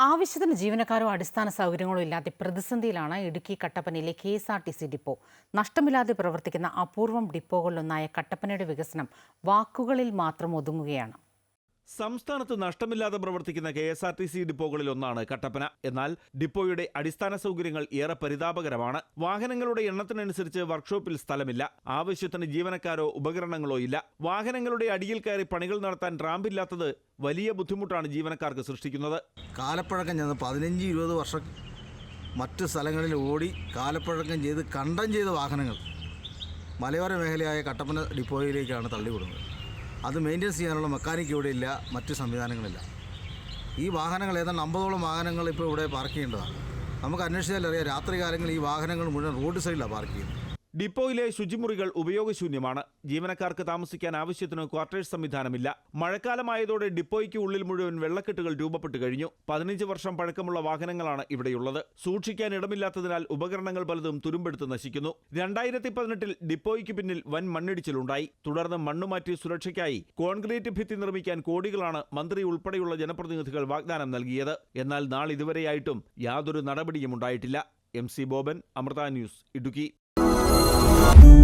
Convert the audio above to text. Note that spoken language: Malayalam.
ആവശ്യത്തിന് ജീവനക്കാരോ അടിസ്ഥാന സൗകര്യങ്ങളോ ഇല്ലാതെ പ്രതിസന്ധിയിലാണ് Idukki കട്ടപ്പനയിലെ K S R T C depot. നഷ്ടമില്ലാതെ പ്രവർത്തിക്കുന്ന അപൂർവം ഡിപ്പോകളിലൊന്നായ കട്ടപ്പനയുടെ വികസനം വാക്കുകളിൽ മാത്രം ഒതുങ്ങുകയാണ്. സംസ്ഥാനത്ത് നഷ്ടമില്ലാതെ പ്രവർത്തിക്കുന്ന K S R T C ഡിപ്പോകളിൽ ഒന്നാണ് കട്ടപ്പന. എന്നാൽ ഡിപ്പോയുടെ അടിസ്ഥാന സൗകര്യങ്ങൾ ഏറെ പരിതാപകരമാണ്. വാഹനങ്ങളുടെ എണ്ണത്തിനനുസരിച്ച് വർക്ക്ഷോപ്പിൽ സ്ഥലമില്ല. ആവശ്യത്തിന് ജീവനക്കാരോ ഉപകരണങ്ങളോ ഇല്ല. വാഹനങ്ങളുടെ അടിയിൽ കയറി പണികൾ നടത്താൻ റാമ്പില്ലാത്തത് വലിയ ബുദ്ധിമുട്ടാണ് ജീവനക്കാർക്ക് സൃഷ്ടിക്കുന്നത്. കാലപ്പഴക്കം ചെന്ന് പതിനഞ്ച് ഇരുപത് വർഷം മറ്റ് സ്ഥലങ്ങളിൽ ഓടി കാലപ്പഴക്കം ചെയ്ത് കണ്ടം ചെയ്ത വാഹനങ്ങൾ മലയോര മേഖലയായ കട്ടപ്പന ഡിപ്പോയിലേക്കാണ് തള്ളിവിടുന്നത്. അത് മെയിന്റെനൻസ് ചെയ്യാനുള്ള മെക്കാനിക്ക് ഇവിടെ ഇല്ല മറ്റ് സംവിധാനങ്ങളില്ല. ഈ വാഹനങ്ങൾ ഏതാണ്ട് അമ്പതോളം വാഹനങ്ങൾ ഇപ്പോൾ ഇവിടെ പാർക്ക് ചെയ്യേണ്ടതാണ്. നമുക്ക് അന്വേഷിച്ചാൽ അറിയാം രാത്രി കാലങ്ങളിൽ ഈ വാഹനങ്ങൾ മുഴുവൻ റോഡ് സൈഡിലാണ് പാർക്ക് ചെയ്യുന്നത്. ഡിപ്പോയിലെ ശുചിമുറികൾ ഉപയോഗശൂന്യമാണ്. ജീവനക്കാർക്ക് താമസിക്കാൻ ആവശ്യത്തിന് ക്വാർട്ടേഴ്സ് സംവിധാനമില്ല. മഴക്കാലമായതോടെ ഡിപ്പോയ്ക്ക് ഉള്ളിൽ മുഴുവൻ വെള്ളക്കെട്ടുകൾ രൂപപ്പെട്ടു കഴിഞ്ഞു. പതിനഞ്ച് വർഷം പഴക്കമുള്ള വാഹനങ്ങളാണ് ഇവിടെയുള്ളത്. സൂക്ഷിക്കാൻ ഇടമില്ലാത്തതിനാൽ ഉപകരണങ്ങൾ പലതും തുരുമ്പെടുത്ത് നശിക്കുന്നു. രണ്ടായിരത്തി പതിനെട്ടിൽ ഡിപ്പോയ്ക്ക് പിന്നിൽ വൻ മണ്ണിടിച്ചിലുണ്ടായി. തുടർന്ന് മണ്ണുമാറ്റി സുരക്ഷയ്ക്കായി കോൺക്രീറ്റ് ഭിത്തി നിർമ്മിക്കാൻ കോടികളാണ് മന്ത്രി ഉൾപ്പെടെയുള്ള ജനപ്രതിനിധികൾ വാഗ്ദാനം നൽകിയത്. എന്നാൽ നാളിതുവരെയായിട്ടും യാതൊരു നടപടിയും ഉണ്ടായിട്ടില്ല. M C Boban Amrita news Idukki. Música